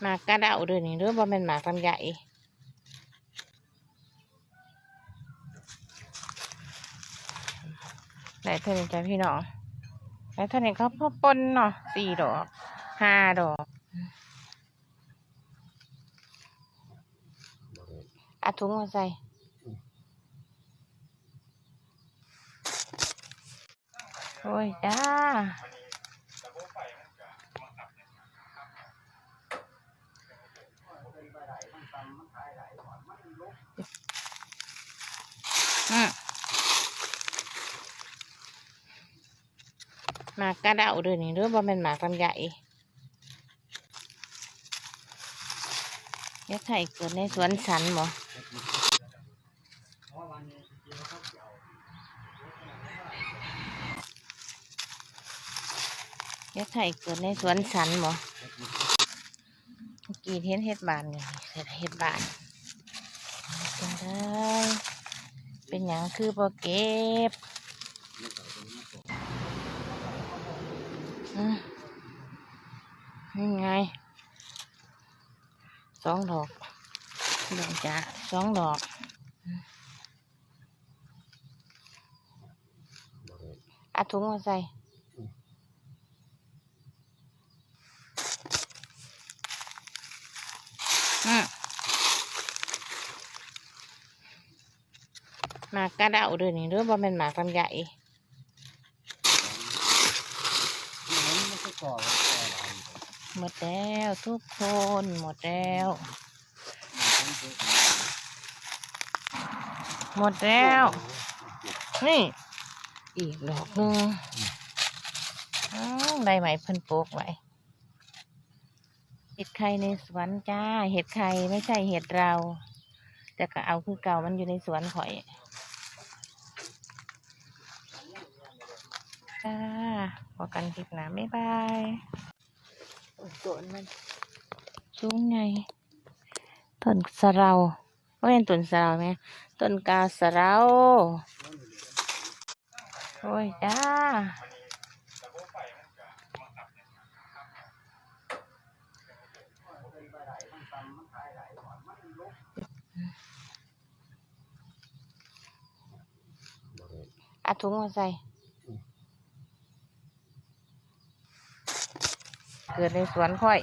หมากกระเดาเด้อนี่เด้อบ่แม่นหมากลำไยได้เท่านี้จ้ะพี่น้องได้เท่านี้เขาพ่อปนเนาะสี่ดอกห้าดอกอาถุงมาใส่ โอ้ยจ้าอืมหมากกระเดาเด้อนี่เด้อบ่แม่นหมากลำไยเฮ็ดไข่เกิดในสวนสันบ่ เฮ็ดไข่เกิดในสวนสันบ่เมื่อกีเห็นเฮ็ดบานนี่เฮ็ดเฮ็ดบานจังได้เป็นหยังคือบ่เก็บอืมนี่ไงสองดอกดอกจ้าสองดอกอาถุงมาใส่อืม หมากกระเดาเด้อนี่เด้อบ่แม่นหมากลำใช่ก่หมดแล้วทุกคนหมดแล้วหมดแล้ว นี่ อีกดอกหนึงได้ไหมเพิ่นปกไว้ ห็ดไข่ในสวนจ้า เห็ดไข่ไม่ใช่เห็ดเรา แต่ก็เอาคือเก่ามันอยู่ในสวนข่อยจ้าพอกันคลิปหนาบ๊ายบายโอ้ยโดนมันสูงไงต้นสะเราว่าเป็นต้นสะเราไหมต้นกาสะเรา โอ้ยจ้า อาถุงมาใส่ เกิดในสวนค่อย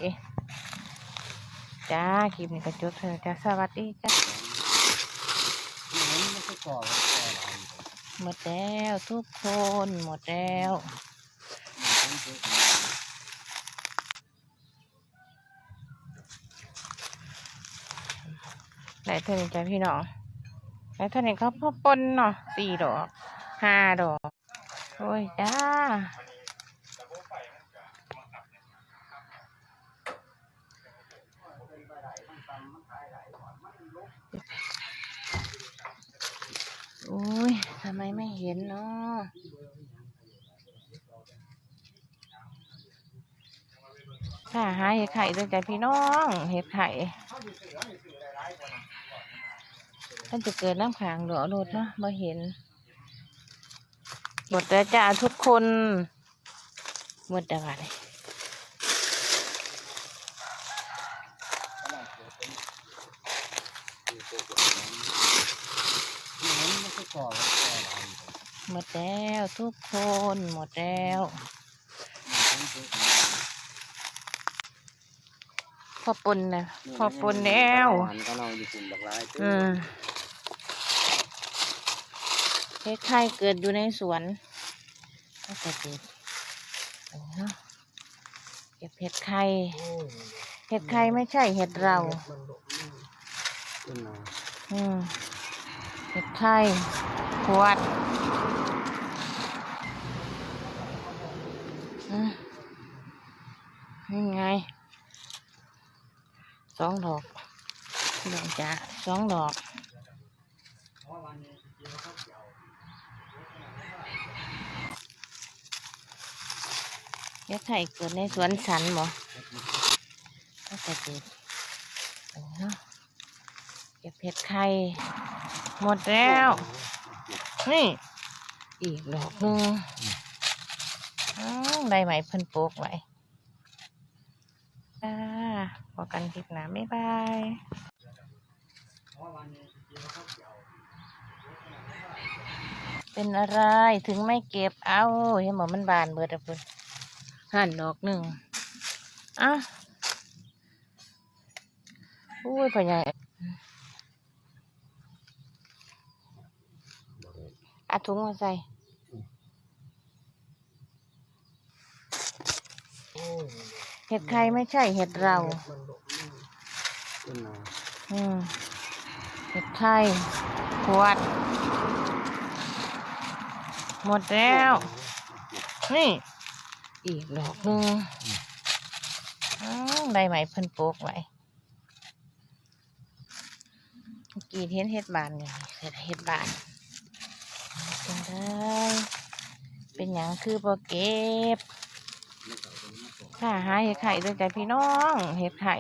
จ้าคลิปนี้ก็จบเธอจ้าสวัสดีจ้าไม่ใช่ก่อแล้วก่อหลายหมดแล้วทุกคนหมดแล้ว ได้เท่านี้จ้าพี่น้องได้เท่านี้เขาพ่อปนเนาะสี่ดอกห้าดอก โอ้ยจ้าโอ้ยทำไมไม่เห็นเนาะค่ะหาเห็ดไข่ด้วยจ้ะพี่น้อง เห็ดไข่ ท่านจะเกิดน้ำขังหรือรถเนาะมาเห็น หมดแล้วจ้าทุกคน หมดแล้วอะไรไม่ใช่ก่อแล้วก่อหลายหมดแล้วทุกคนหมดแล้วพอปนนะพอปนแล้วหันก็นอน อยู่ฝุ่นหลากหลายอืมเกิดอยู่ในสวนก็จะเกิดเนาะเก็บเห็ดไข่เห็ดไข่ไม่ใช่เห็ดเรา อืมเห็ดไข่ขวดนี่ไงสองดอกดอกจ้ะสองดอก เฮ็ดไข่เกิดในสวนสันบ่ก็จะเกิดเอาเนาะเก็บเห็ดไข่หมดแล้ว นี่ อีกดอกหนึ่งอ้าวได้ไหมเพิ่นโปกไว้จ้าพอกันคลิปหน้าบ๊ายบายเป็นอะไรถึงไม่เก็บ เอาเห็นหมอมันบานเบิดอะเพิ่น หั่นดอกหนึ่งอะอุ้ยพ่อใหญ่อาถุงมาใส่เห็ดใครไม่ใช่เห็ดเรา อืมเห็ดไทยขวด หมดแล้ว นี่ อีกดอกหนึ่งอ้าวได้ไหมเพิ่นโปกไว้กีเห็นเห็ดบานนี่เห็ดเห็ดบานเป็นได้เป็นหยังคือบ่เก็บค่ะหาเห็ดไข่ด้วยใจพี่น้องเห็ดไข่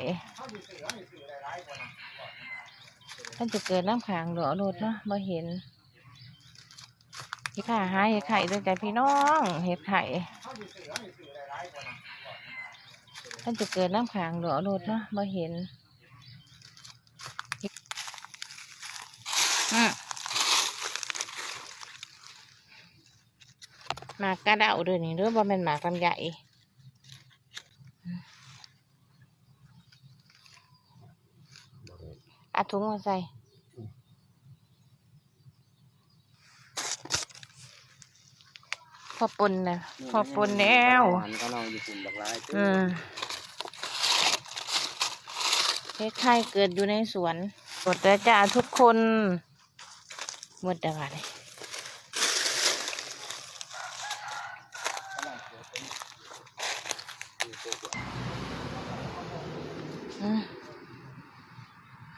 ท่านจะเกิดน้ำขังหรือเอารถเนาะมาเห็นเห็ดค่ะหาเห็ดไข่ด้วยใจพี่น้องเห็ดไข่ ท่านจะเกิดน้ำขังหรือเอารถเนาะมาเห็นหมากกระเดาเด้วยนี่เด้อบ่แม่นหมากลำใหญ่เอาถุงมาใส่ พอปนนะพอปนแล้วมันก็นอนอยู่กลุ่มบักร้ายอืมเฮ็ดไข่เกิดอยู่ในสวน หมดแล้วจ้าทุกคน หมดแล้วอะไรอืม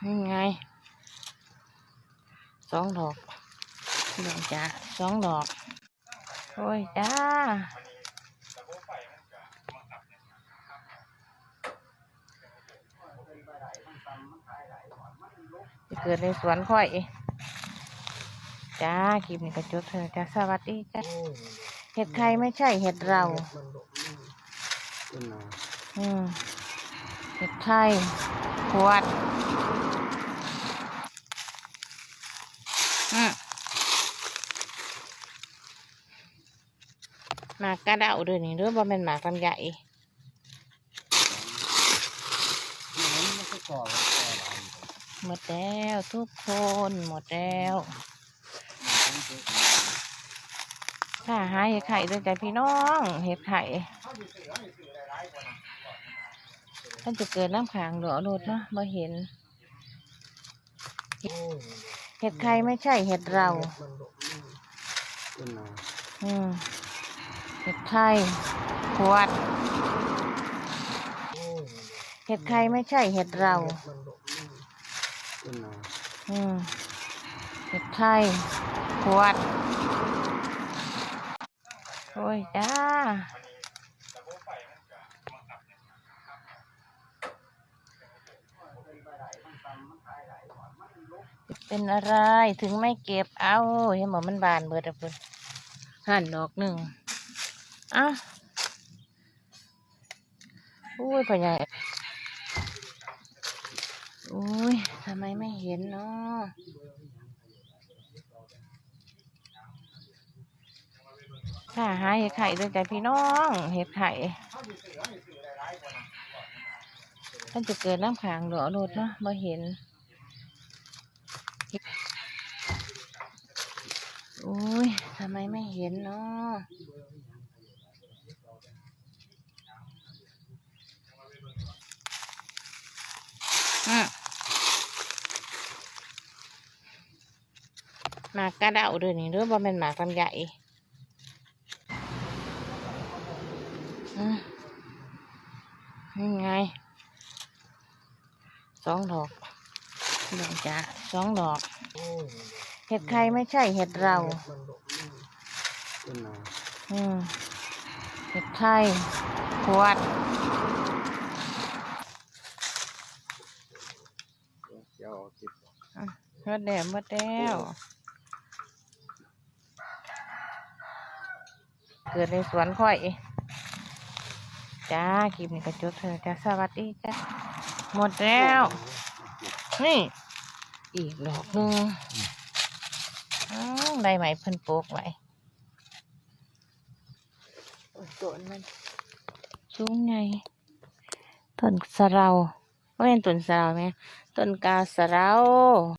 นี่ไง สองดอกดอกจ้าสองดอก โอ้ยจ้าจะเกิดในสวนค่อย จ้าคลิปนี้ก็จบเธอจ้าสวัสดีจ้าเห็ดใครไม่ใช่เห็ดเราขึ้นมาอืมเห็ดไทยขวด อืม หมากกระเดาเด้วยนี่เด้อบ่แม่นหมากลำใหญ่มันไม่ใช่ก่อแล้วก่อหมดแล้วทุกคนหมดแล้วค่ะหาเห็ดไข่ด้วยใจพี่น้องเห็ดไข่ท่านจะเกิดน้ำขังหรือเอารถเนาะมาเห็น เห็ดไข่ไม่ใช่เห็ดเรา อืม เห็ดไทยขวด เห็ดไข่ไม่ใช่เห็ดเรา อืม เห็ดไทยขวด โอ้ยจ้าเป็นอะไรถึงไม่เก็บเอาเห็นหมอมันบานเบิดอะเพิ่นหั่นดอกหนึ่ง อะอุ้ยพ่อใหญ่อุ้ยทำไมไม่เห็นเนาะค่ะหาเห็ดไข่ด้วยใจพี่น้อง เห็ดไข่ท่านจะเกิดน้ำขังหรือเอารถเนาะมาเห็นอุ้ยทำไมไม่เห็นเนาะ อืมหมากกระเดาเด้วยนี่เด้อบ่แม่นหมากลำใหญ่อืมนี่ไงสองดอกดอกจ้าสองดอก เห็ดใครไม่ใช่เห็ดเราขึ้นมาอืมเห็ดไทยขวด เดี๋ยวเอาจิบ หม ดแล้วหมดแล้วเกิดในสวนค่อยจ้าคลิปนี้ก็จบเถอะจ้าสวัสดีจ้าหมดแล้ว นี่ อีกดอกหนึงอ้าวได้ไหมเพิ่นโปกไว้โอ้ยต้นมันสูงไงต้นสะเราก็เป็นต้นสะเราไหมต้นกาสะเรา